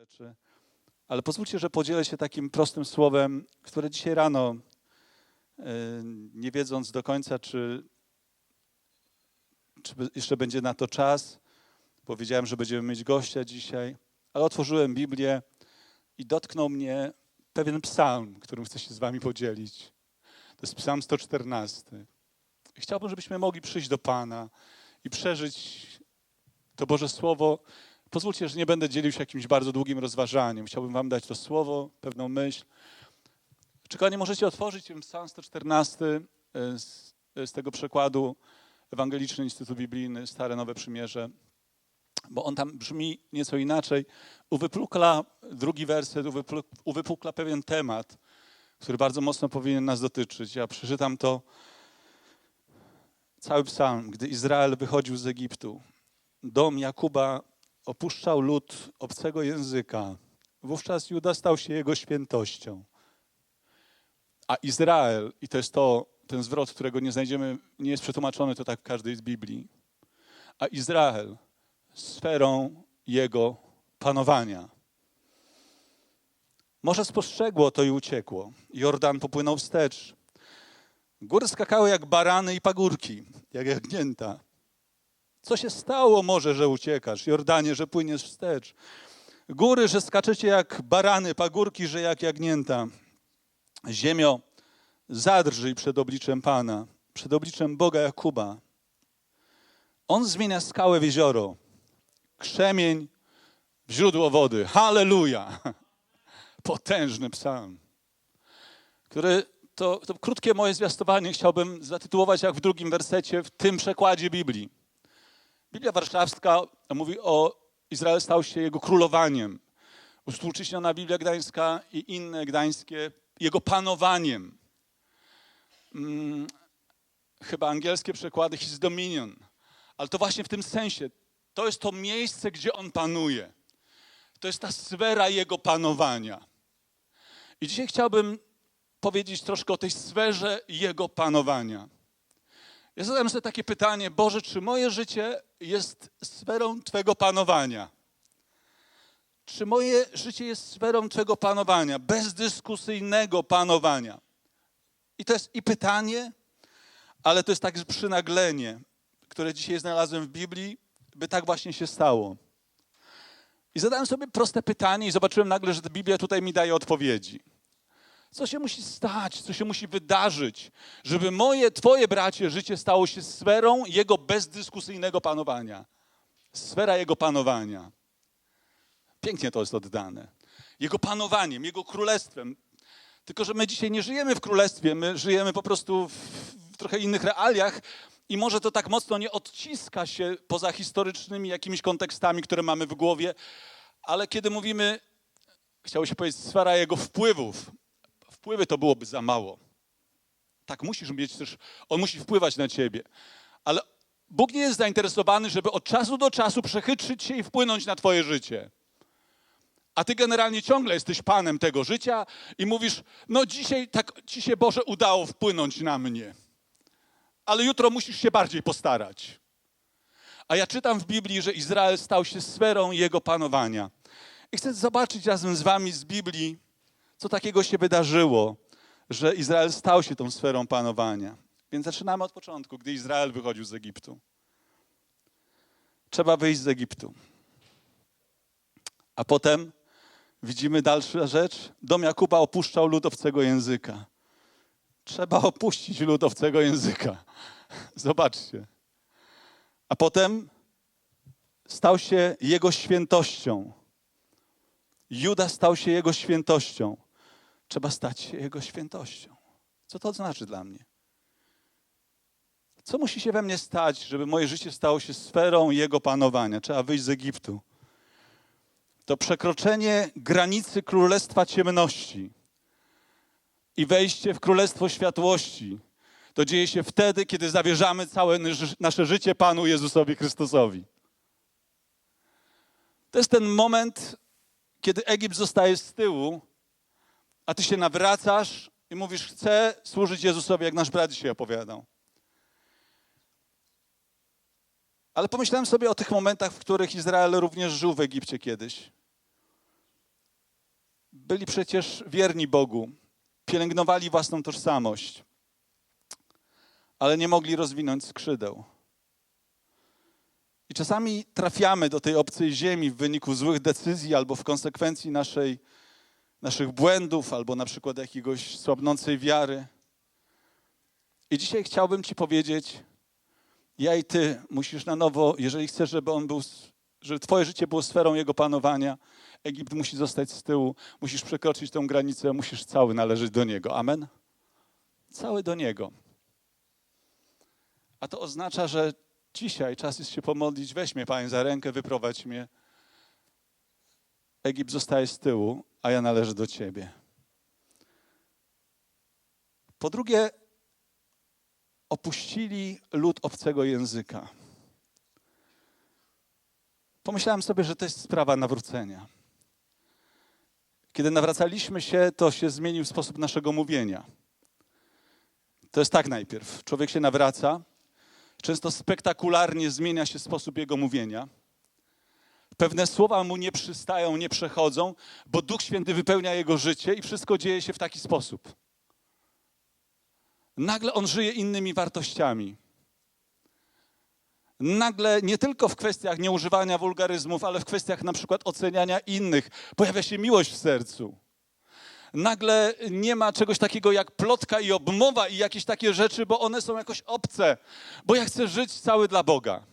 rzeczy. Ale pozwólcie, że podzielę się takim prostym słowem, które dzisiaj rano, e, nie wiedząc do końca, czy, czy jeszcze będzie na to czas, powiedziałem, że będziemy mieć gościa dzisiaj, ale otworzyłem Biblię i dotknął mnie pewien psalm, którym chcę się z wami podzielić. To jest psalm 114. I chciałbym, żebyśmy mogli przyjść do Pana i przeżyć to Boże Słowo. Pozwólcie, że nie będę dzielił się jakimś bardzo długim rozważaniem. Chciałbym wam dać to słowo, pewną myśl. Czy nie możecie otworzyć psalm 114 z, z tego przekładu Ewangeliczny Instytut Biblijny, Stare Nowe Przymierze, bo on tam brzmi nieco inaczej. Uwypukla drugi werset, uwypukla pewien temat, który bardzo mocno powinien nas dotyczyć. Ja przeczytam to cały psalm. Gdy Izrael wychodził z Egiptu, dom Jakuba opuszczał lud obcego języka. Wówczas Juda stał się jego świętością. A Izrael, i to jest to, ten zwrot, którego nie znajdziemy, nie jest przetłumaczony to tak w każdej z Biblii. A Izrael sferą jego panowania. Morze spostrzegło to i uciekło. Jordan popłynął wstecz. Góry skakały jak barany i pagórki, jak jagnięta. Co się stało może, że uciekasz? Jordanie, że płyniesz wstecz. Góry, że skaczecie jak barany, pagórki, że jak jagnięta. Ziemio, zadrżyj przed obliczem Pana, przed obliczem Boga Jakuba. On zmienia skałę w jezioro, krzemień w źródło wody. Halleluja! Potężny psalm, który to, to krótkie moje zwiastowanie chciałbym zatytułować jak w drugim wersecie w tym przekładzie Biblii. Biblia Warszawska mówi o Izrael stał się jego królowaniem. Uspółcześniona Biblia Gdańska i inne gdańskie jego panowaniem. Hmm, chyba angielskie przekłady his dominion. Ale to właśnie w tym sensie. To jest to miejsce, gdzie on panuje. To jest ta sfera jego panowania. I dzisiaj chciałbym powiedzieć troszkę o tej sferze jego panowania. Ja zadałem sobie takie pytanie, Boże, czy moje życie jest sferą Twego panowania? Czy moje życie jest sferą Twego panowania, bezdyskusyjnego panowania? I to jest i pytanie, ale to jest także przynaglenie, które dzisiaj znalazłem w Biblii, by tak właśnie się stało. I zadałem sobie proste pytanie i zobaczyłem nagle, że Biblia tutaj mi daje odpowiedzi. Co się musi stać, co się musi wydarzyć, żeby moje, Twoje bracie, życie stało się sferą Jego bezdyskusyjnego panowania. Sfera Jego panowania. Pięknie to jest oddane. Jego panowaniem, Jego królestwem. Tylko, że my dzisiaj nie żyjemy w królestwie, my żyjemy po prostu w, w trochę innych realiach i może to tak mocno nie odciska się poza historycznymi jakimiś kontekstami, które mamy w głowie, ale kiedy mówimy, chciało się powiedzieć, sfera Jego wpływów, wpływy to byłoby za mało. Tak musisz mieć też, on musi wpływać na ciebie. Ale Bóg nie jest zainteresowany, żeby od czasu do czasu przechytrzyć się i wpłynąć na twoje życie. A ty generalnie ciągle jesteś panem tego życia i mówisz, no dzisiaj tak ci się Boże udało wpłynąć na mnie. Ale jutro musisz się bardziej postarać. A ja czytam w Biblii, że Izrael stał się sferą jego panowania. I chcę zobaczyć razem z wami z Biblii, co takiego się wydarzyło, że Izrael stał się tą sferą panowania. Więc zaczynamy od początku, gdy Izrael wychodził z Egiptu. Trzeba wyjść z Egiptu. A potem widzimy dalsza rzecz. Dom Jakuba opuszczał ludowcego języka. Trzeba opuścić ludowcego języka. Zobaczcie. A potem stał się jego świętością. Juda stał się jego świętością. Trzeba stać się jego świętością. Co to znaczy dla mnie? Co musi się we mnie stać, żeby moje życie stało się sferą jego panowania? Trzeba wyjść z Egiptu. To przekroczenie granicy królestwa ciemności i wejście w królestwo światłości. To dzieje się wtedy, kiedy zawierzamy całe nasze życie Panu Jezusowi Chrystusowi. To jest ten moment, kiedy Egipt zostaje z tyłu, a ty się nawracasz i mówisz, chcę służyć Jezusowi, jak nasz brat dzisiaj opowiadał. Ale pomyślałem sobie o tych momentach, w których Izrael również żył w Egipcie kiedyś. byli przecież wierni Bogu, pielęgnowali własną tożsamość, ale nie mogli rozwinąć skrzydeł. I czasami trafiamy do tej obcej ziemi w wyniku złych decyzji albo w konsekwencji naszej, naszych błędów, albo na przykład jakiegoś słabnącej wiary. I dzisiaj chciałbym Ci powiedzieć, ja i Ty musisz na nowo, jeżeli chcesz, żeby on był, żeby Twoje życie było sferą Jego panowania, Egipt musi zostać z tyłu, musisz przekroczyć tę granicę, musisz cały należeć do Niego. Amen? Cały do Niego. A to oznacza, że dzisiaj czas jest się pomodlić, weź mnie Panie za rękę, wyprowadź mnie. Egipt zostaje z tyłu, a ja należę do Ciebie. Po drugie, opuścili lud obcego języka. Pomyślałem sobie, że to jest sprawa nawrócenia. Kiedy nawracaliśmy się, to się zmienił sposób naszego mówienia. To jest tak najpierw. Człowiek się nawraca, często spektakularnie zmienia się sposób jego mówienia. Pewne słowa mu nie przystają, nie przechodzą, bo Duch Święty wypełnia jego życie i wszystko dzieje się w taki sposób. Nagle on żyje innymi wartościami. Nagle nie tylko w kwestiach nieużywania wulgaryzmów, ale w kwestiach na przykład oceniania innych pojawia się miłość w sercu. Nagle nie ma czegoś takiego jak plotka i obmowa i jakieś takie rzeczy, bo one są jakoś obce, bo ja chcę żyć cały dla Boga.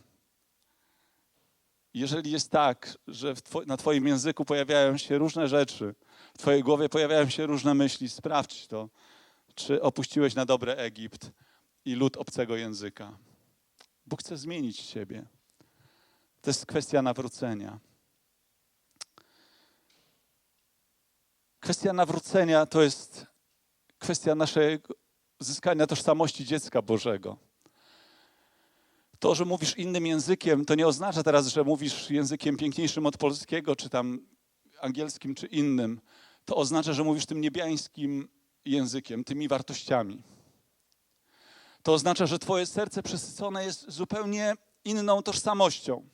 Jeżeli jest tak, że two na Twoim języku pojawiają się różne rzeczy, w Twojej głowie pojawiają się różne myśli, sprawdź to, czy opuściłeś na dobre Egipt i lud obcego języka. Bóg chce zmienić Ciebie. To jest kwestia nawrócenia. Kwestia nawrócenia to jest kwestia naszego zyskania tożsamości dziecka Bożego. To, że mówisz innym językiem, to nie oznacza teraz, że mówisz językiem piękniejszym od polskiego, czy tam angielskim, czy innym. To oznacza, że mówisz tym niebiańskim językiem, tymi wartościami. To oznacza, że Twoje serce przesycone jest zupełnie inną tożsamością.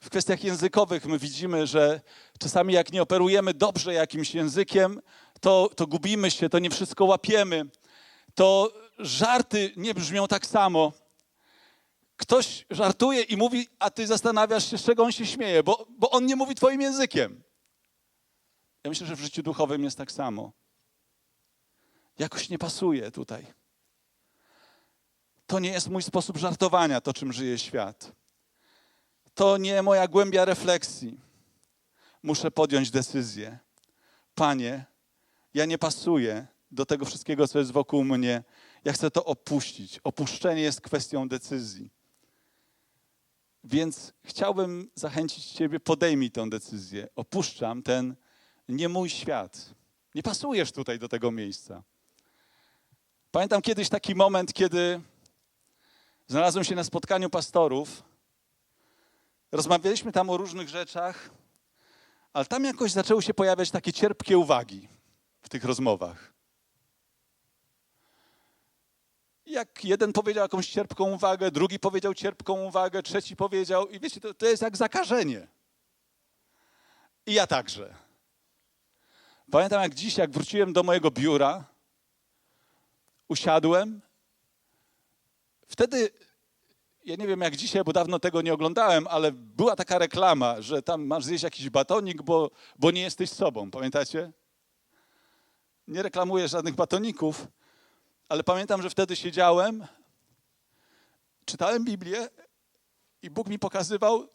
W kwestiach językowych my widzimy, że czasami jak nie operujemy dobrze jakimś językiem, to, to gubimy się, to nie wszystko łapiemy. To żarty nie brzmią tak samo. Ktoś żartuje i mówi, a ty zastanawiasz się, z czego on się śmieje, bo, bo on nie mówi twoim językiem. Ja myślę, że w życiu duchowym jest tak samo. Jakoś nie pasuje tutaj. To nie jest mój sposób żartowania, to czym żyje świat. To nie moja głębia refleksji. Muszę podjąć decyzję. Panie, ja nie pasuję do tego wszystkiego, co jest wokół mnie. Ja chcę to opuścić. Opuszczenie jest kwestią decyzji. Więc chciałbym zachęcić Ciebie, podejmij tę decyzję. Opuszczam ten nie mój świat. Nie pasujesz tutaj do tego miejsca. Pamiętam kiedyś taki moment, kiedy znalazłem się na spotkaniu pastorów. Rozmawialiśmy tam o różnych rzeczach, ale tam jakoś zaczęły się pojawiać takie cierpkie uwagi w tych rozmowach. Jak jeden powiedział jakąś cierpką uwagę, drugi powiedział cierpką uwagę, trzeci powiedział, i wiecie, to, to jest jak zakażenie. I ja także. Pamiętam jak dziś, jak wróciłem do mojego biura, usiadłem. Wtedy, ja nie wiem jak dzisiaj, bo dawno tego nie oglądałem, ale była taka reklama, że tam masz zjeść jakiś batonik, bo, bo nie jesteś sobą. Pamiętacie? Nie reklamuję żadnych batoników, ale pamiętam, że wtedy siedziałem, czytałem Biblię i Bóg mi pokazywał,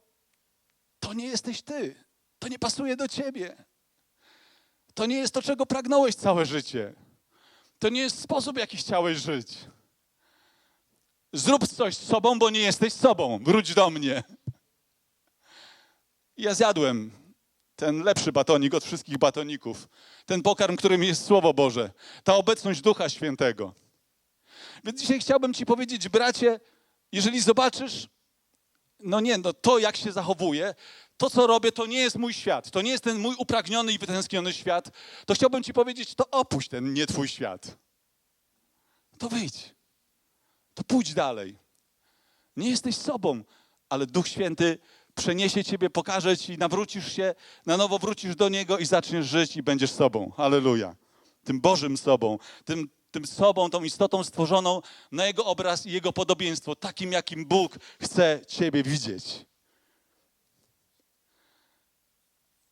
to nie jesteś ty, to nie pasuje do ciebie. To nie jest to, czego pragnąłeś całe życie. To nie jest sposób, jaki chciałeś żyć. Zrób coś z sobą, bo nie jesteś sobą. Wróć do mnie. I ja zjadłem ten lepszy batonik od wszystkich batoników. Ten pokarm, którym jest Słowo Boże. Ta obecność Ducha Świętego. Więc dzisiaj chciałbym Ci powiedzieć, bracie, jeżeli zobaczysz, no nie, no to jak się zachowuje, to co robię, to nie jest mój świat, to nie jest ten mój upragniony i wytęskniony świat, to chciałbym Ci powiedzieć, to opuść ten nie Twój świat. To wyjdź, to pójdź dalej. Nie jesteś sobą, ale Duch Święty przeniesie ciebie, pokaże ci, nawrócisz się, na nowo wrócisz do Niego i zaczniesz żyć i będziesz sobą. Halleluja. Tym Bożym sobą, tym, tym sobą, tą istotą stworzoną na Jego obraz i Jego podobieństwo, takim, jakim Bóg chce ciebie widzieć.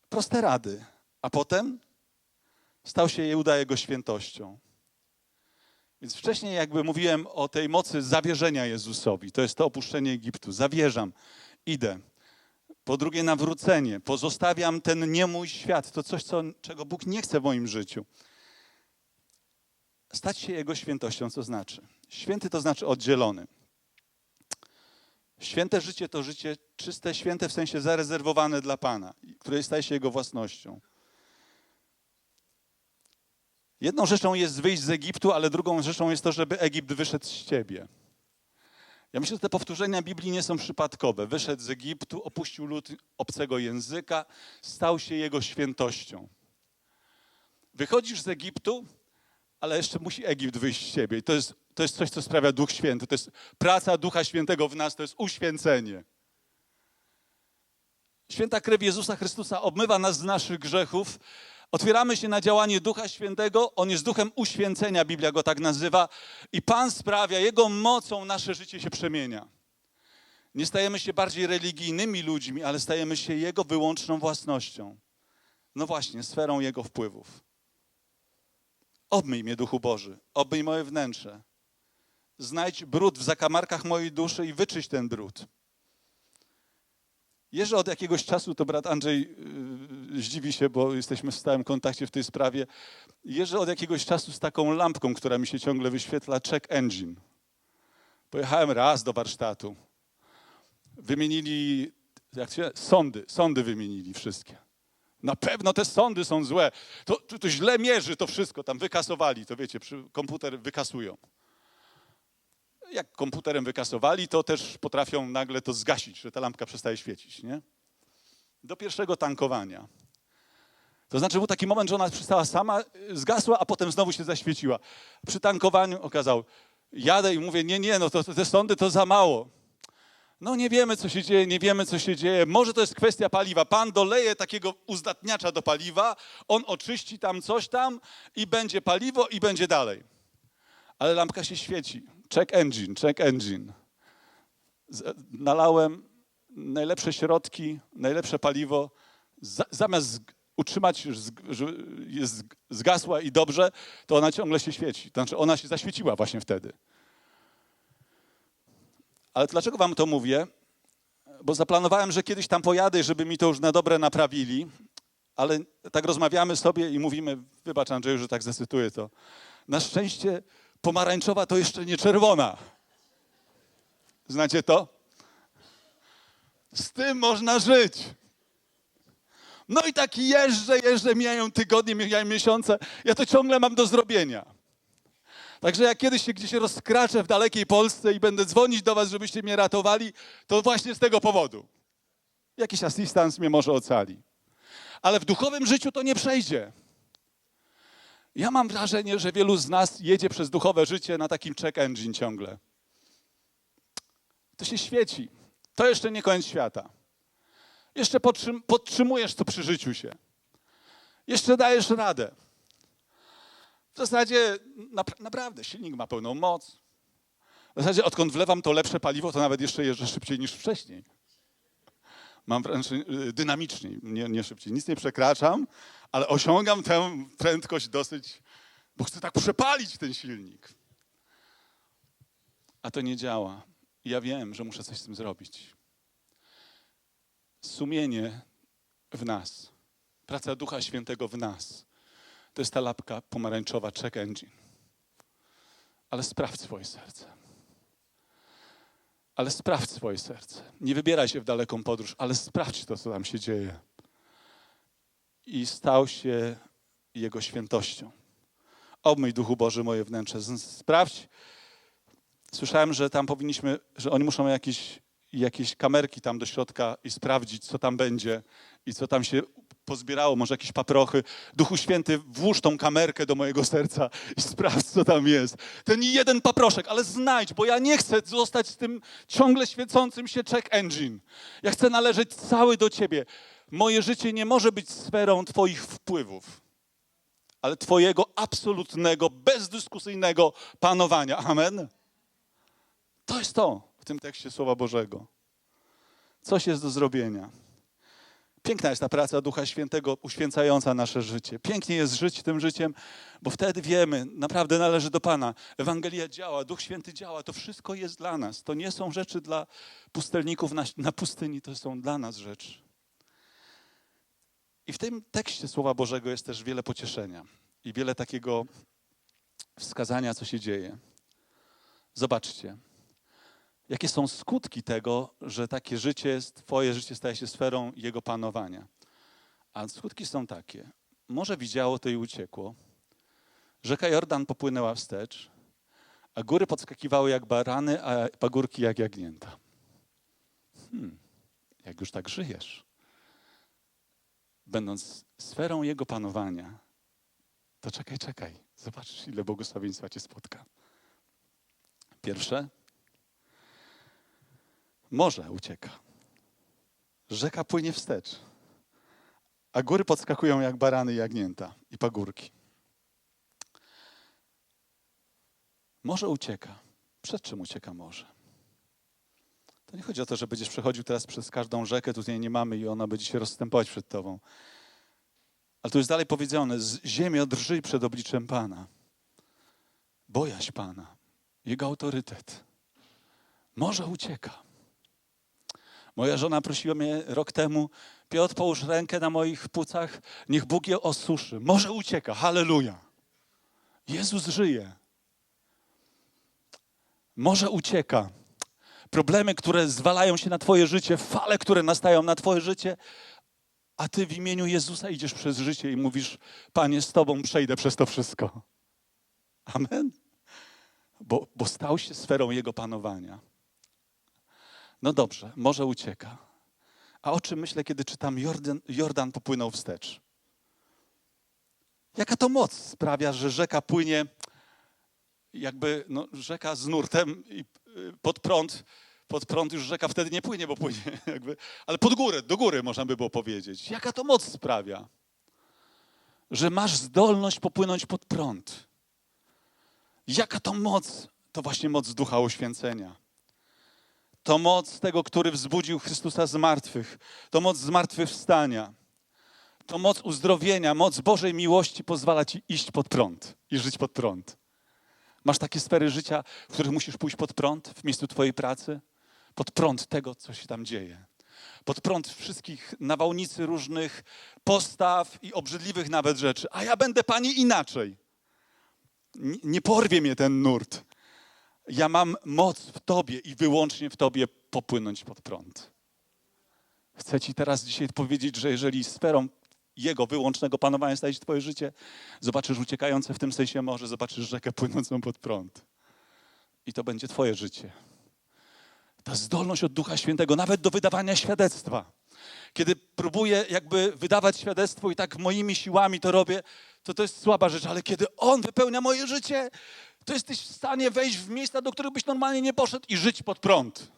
Proste rady. A potem stał się Jehuda Jego świętością. Więc wcześniej jakby mówiłem o tej mocy zawierzenia Jezusowi. To jest to opuszczenie Egiptu. Zawierzam, idę. Po drugie nawrócenie. Pozostawiam ten nie mój świat. To coś, co, czego Bóg nie chce w moim życiu. Stać się Jego świętością, co znaczy? Święty to znaczy oddzielony. Święte życie to życie czyste, święte w sensie zarezerwowane dla Pana, które staje się Jego własnością. Jedną rzeczą jest wyjść z Egiptu, ale drugą rzeczą jest to, żeby Egipt wyszedł z ciebie. Ja myślę, że te powtórzenia Biblii nie są przypadkowe. Wyszedł z Egiptu, opuścił lud obcego języka, stał się jego świętością. Wychodzisz z Egiptu, ale jeszcze musi Egipt wyjść z ciebie. I to jest, to jest coś, co sprawia Duch Święty. To jest praca Ducha Świętego w nas, to jest uświęcenie. Święta krew Jezusa Chrystusa obmywa nas z naszych grzechów. Otwieramy się na działanie Ducha Świętego. On jest duchem uświęcenia, Biblia go tak nazywa. I Pan sprawia, Jego mocą nasze życie się przemienia. Nie stajemy się bardziej religijnymi ludźmi, ale stajemy się Jego wyłączną własnością. No właśnie, sferą Jego wpływów. Obmyj mnie, Duchu Boży, obmyj moje wnętrze. Znajdź brud w zakamarkach mojej duszy i wyczyść ten brud. Jeżdżę od jakiegoś czasu, to brat Andrzej yy, zdziwi się, bo jesteśmy w stałym kontakcie w tej sprawie. Jeżdżę od jakiegoś czasu z taką lampką, która mi się ciągle wyświetla, check engine. Pojechałem raz do warsztatu. Wymienili, jak się, sądy, sądy wymienili wszystkie. Na pewno te sądy są złe. To, to, to źle mierzy to wszystko. Tam wykasowali, to wiecie, komputer wykasują. Jak komputerem wykasowali, to też potrafią nagle to zgasić, że ta lampka przestaje świecić, nie? Do pierwszego tankowania. To znaczy był taki moment, że ona przestała sama, y, zgasła, a potem znowu się zaświeciła. Przy tankowaniu okazał, jadę i mówię, nie, nie, no to, te sądy to za mało. No nie wiemy, co się dzieje, nie wiemy, co się dzieje. Może to jest kwestia paliwa. Pan doleje takiego uzdatniacza do paliwa, on oczyści tam coś tam i będzie paliwo i będzie dalej. Ale lampka się świeci. Check engine, check engine. Nalałem najlepsze środki, najlepsze paliwo. Za- Zamiast utrzymać, że jest zg- zgasła i dobrze, to ona ciągle się świeci. To znaczy ona się zaświeciła właśnie wtedy. Ale dlaczego wam to mówię? Bo zaplanowałem, że kiedyś tam pojadę, żeby mi to już na dobre naprawili, ale tak rozmawiamy sobie i mówimy, wybacz Andrzeju, że tak zacytuję to. Na szczęście pomarańczowa to jeszcze nie czerwona. Znacie to? Z tym można żyć. No i tak jeżdżę, jeżdżę, mijają tygodnie, mijają miesiące. Ja to ciągle mam do zrobienia. Także jak kiedyś się gdzieś rozkraczę w dalekiej Polsce i będę dzwonić do was, żebyście mnie ratowali, to właśnie z tego powodu. Jakiś asystans mnie może ocali. Ale w duchowym życiu to nie przejdzie. Ja mam wrażenie, że wielu z nas jedzie przez duchowe życie na takim check engine ciągle. To się świeci. To jeszcze nie koniec świata. Jeszcze podtrzym- podtrzymujesz to przy życiu się. Jeszcze dajesz radę. W zasadzie napra- naprawdę silnik ma pełną moc. W zasadzie odkąd wlewam to lepsze paliwo, to nawet jeszcze jeżdżę szybciej niż wcześniej. Mam wręcz y, dynamiczniej, nie, nie szybciej. Nic nie przekraczam, ale osiągam tę prędkość dosyć, bo chcę tak przepalić ten silnik. A to nie działa. Ja wiem, że muszę coś z tym zrobić. Sumienie w nas, praca Ducha Świętego w nas, to jest ta lapka pomarańczowa check engine. Ale sprawdź swoje serce. Ale sprawdź swoje serce. Nie wybieraj się w daleką podróż, ale sprawdź to, co tam się dzieje. I stał się Jego świętością. Obmyj, Duchu Boży, moje wnętrze. Sprawdź. Słyszałem, że tam powinniśmy, że oni muszą jakieś, jakieś kamerki tam do środka i sprawdzić, co tam będzie i co tam się pozbierało, może jakieś paprochy. Duchu Święty, włóż tą kamerkę do mojego serca i sprawdź, co tam jest. Ten jeden paproszek, ale znajdź, bo ja nie chcę zostać z tym ciągle świecącym się check engine. Ja chcę należeć cały do Ciebie. Moje życie nie może być sferą Twoich wpływów, ale Twojego absolutnego, bezdyskusyjnego panowania. Amen. To jest to w tym tekście Słowa Bożego. Coś jest do zrobienia. Piękna jest ta praca Ducha Świętego uświęcająca nasze życie. Pięknie jest żyć tym życiem, bo wtedy wiemy, naprawdę należy do Pana. Ewangelia działa, Duch Święty działa, to wszystko jest dla nas. To nie są rzeczy dla pustelników na, na pustyni, to są dla nas rzeczy. I w tym tekście Słowa Bożego jest też wiele pocieszenia i wiele takiego wskazania, co się dzieje. Zobaczcie, jakie są skutki tego, że takie życie, Twoje życie staje się sferą Jego panowania. A skutki są takie. Morze widziało to i uciekło. Rzeka Jordan popłynęła wstecz, a góry podskakiwały jak barany, a pagórki jak jagnięta. Hmm, jak już tak żyjesz, będąc sferą Jego panowania, to czekaj, czekaj. Zobaczysz, ile błogosławieństwa Cię spotka. Pierwsze, morze ucieka. Rzeka płynie wstecz. A góry podskakują jak barany i jagnięta i pagórki. Morze ucieka. Przed czym ucieka morze? To nie chodzi o to, że będziesz przechodził teraz przez każdą rzekę, tutaj nie mamy i ona będzie się rozstępować przed tobą. Ale tu jest dalej powiedziane, ziemia drży przed obliczem Pana. Bojaź Pana, Jego autorytet. Morze ucieka. Moja żona prosiła mnie rok temu, Piotr, połóż rękę na moich płucach, niech Bóg je osuszy. Morze ucieka, halleluja. Jezus żyje. Morze ucieka. Problemy, które zwalają się na Twoje życie, fale, które nastają na Twoje życie, a Ty w imieniu Jezusa idziesz przez życie i mówisz, Panie, z Tobą przejdę przez to wszystko. Amen. Bo, bo stał się sferą Jego panowania. No dobrze, morze ucieka. A o czym myślę, kiedy czytam Jordan, Jordan popłynął wstecz? Jaka to moc sprawia, że rzeka płynie jakby no, rzeka z nurtem i y, pod prąd, pod prąd już rzeka wtedy nie płynie, bo płynie jakby, ale pod górę, do góry można by było powiedzieć. Jaka to moc sprawia, że masz zdolność popłynąć pod prąd. Jaka to moc? To właśnie moc Ducha Uświęcenia. To moc tego, który wzbudził Chrystusa z martwych. To moc zmartwychwstania. To moc uzdrowienia, moc Bożej miłości pozwala ci iść pod prąd i żyć pod prąd. Masz takie sfery życia, w których musisz pójść pod prąd w miejscu Twojej pracy, pod prąd tego, co się tam dzieje. Pod prąd wszystkich nawałnicy różnych postaw i obrzydliwych nawet rzeczy. A ja będę Pani inaczej. Nie, porwie mnie ten nurt. Ja mam moc w Tobie i wyłącznie w Tobie popłynąć pod prąd. Chcę Ci teraz dzisiaj powiedzieć, że jeżeli sferą Jego wyłącznego panowania staje się Twoje życie, zobaczysz uciekające w tym sensie morze, zobaczysz rzekę płynącą pod prąd. I to będzie Twoje życie. Ta zdolność od Ducha Świętego, nawet do wydawania świadectwa. Kiedy próbuję jakby wydawać świadectwo i tak moimi siłami to robię, to to jest słaba rzecz, ale kiedy On wypełnia moje życie, to jesteś w stanie wejść w miejsca, do których byś normalnie nie poszedł i żyć pod prąd.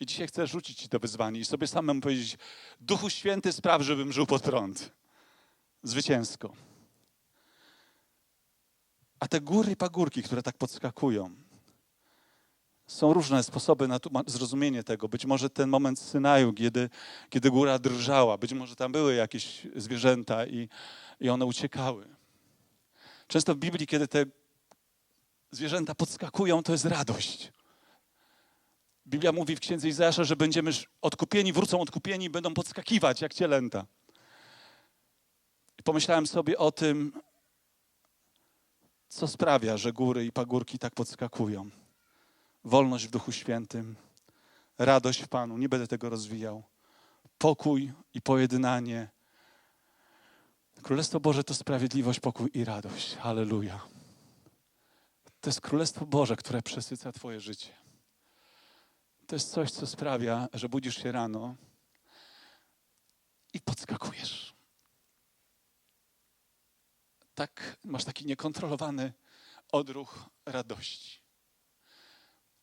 I dzisiaj chcę rzucić Ci to wyzwanie i sobie samemu powiedzieć, Duchu Święty spraw, żebym żył pod prąd. Zwycięsko. A te góry i pagórki, które tak podskakują, są różne sposoby na zrozumienie tego. Być może ten moment Synaju, kiedy, kiedy góra drżała, być może tam były jakieś zwierzęta i, i one uciekały. Często w Biblii, kiedy te zwierzęta podskakują, to jest radość. Biblia mówi w księdze Izajasza, że będziemy odkupieni, wrócą odkupieni i będą podskakiwać jak cielęta. I pomyślałem sobie o tym, co sprawia, że góry i pagórki tak podskakują. Wolność w Duchu Świętym, radość w Panu, nie będę tego rozwijał. Pokój i pojednanie. Królestwo Boże to sprawiedliwość, pokój i radość. Halleluja. To jest Królestwo Boże, które przesyca Twoje życie. To jest coś, co sprawia, że budzisz się rano i podskakujesz. Tak, masz taki niekontrolowany odruch radości.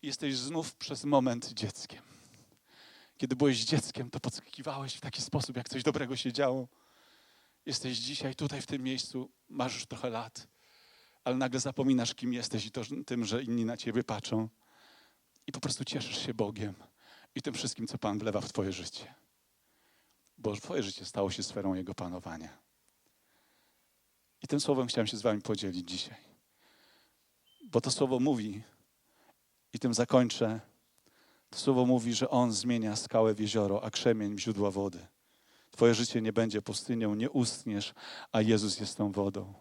Jesteś znów przez moment dzieckiem. Kiedy byłeś dzieckiem, to podskakiwałeś w taki sposób, jak coś dobrego się działo. Jesteś dzisiaj tutaj w tym miejscu, masz już trochę lat, ale nagle zapominasz, kim jesteś i to, tym, że inni na ciebie patrzą. I po prostu cieszysz się Bogiem i tym wszystkim, co Pan wlewa w Twoje życie. Bo Twoje życie stało się sferą Jego panowania. I tym słowem chciałem się z Wami podzielić dzisiaj. Bo to słowo mówi, i tym zakończę. To słowo mówi, że On zmienia skałę w jezioro, a krzemień w źródła wody. Twoje życie nie będzie pustynią, nie ustniesz, a Jezus jest tą wodą.